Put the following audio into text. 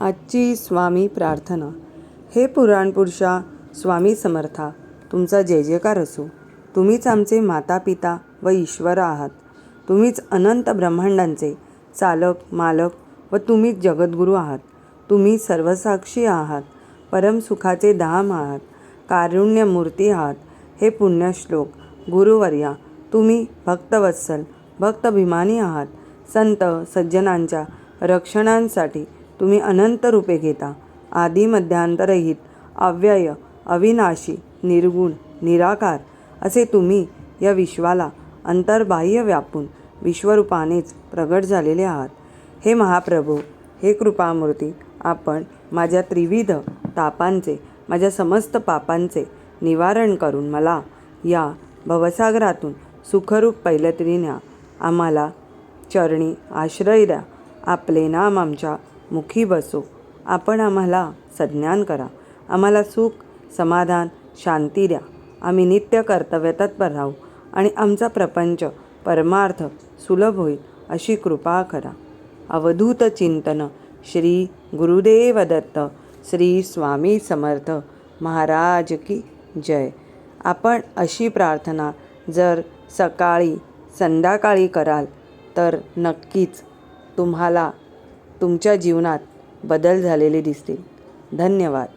आजची स्वामी प्रार्थना. हे पुराणपुरुषा स्वामी समर्था तुमचा जय जयकार असो. तुम्हीच आमचे माता पिता व ईश्वर आहात. तुम्हीच अनंत ब्रह्मांडांचे चालक मालक व तुम्हीच जगद्गुरू आहात. तुम्ही सर्वसाक्षी आहात. परमसुखाचे धाम आहात. कारुण्यमूर्ती आहात. हे पुण्यश्लोक गुरुवर्या तुम्ही भक्तवत्सल भक्तभिमानी आहात. संत सज्जनांच्या रक्षणांसाठी तुम्ही अनंत रूपे घेता. आदी मध्यांतरहित अव्यय अविनाशी निर्गुण निराकार असे तुम्ही या विश्वाला अंतर्बाह्य व्यापून विश्वरूपानेच प्रगट झालेले आहात. हे महाप्रभू हे कृपामूर्ती आपण माझ्या त्रिविध तापांचे माझ्या समस्त पापांचे निवारण करून मला या भवसागरातून सुखरूप पैलतरी न्या आम्हाला चरणी आश्रय द्या. आपले नाम आमच्या मुखी बसो. आपण आम्हाला सज्ञान करा. आम्हाला सुख समाधान शांती द्या. आम्ही नित्य कर्तव्य तत्पर राहू आणि आमचा प्रपंच परमार्थ सुलभ होईल अशी कृपा करा. अवधूत चिंतन श्री गुरुदेव दत्त श्री स्वामी समर्थ महाराज की जय. आपण अशी प्रार्थना जर सकाळी संध्याकाळी कराल तर नक्कीच तुम्हाला तुमच्या जीवनात बदल झालेले दिसतील. धन्यवाद.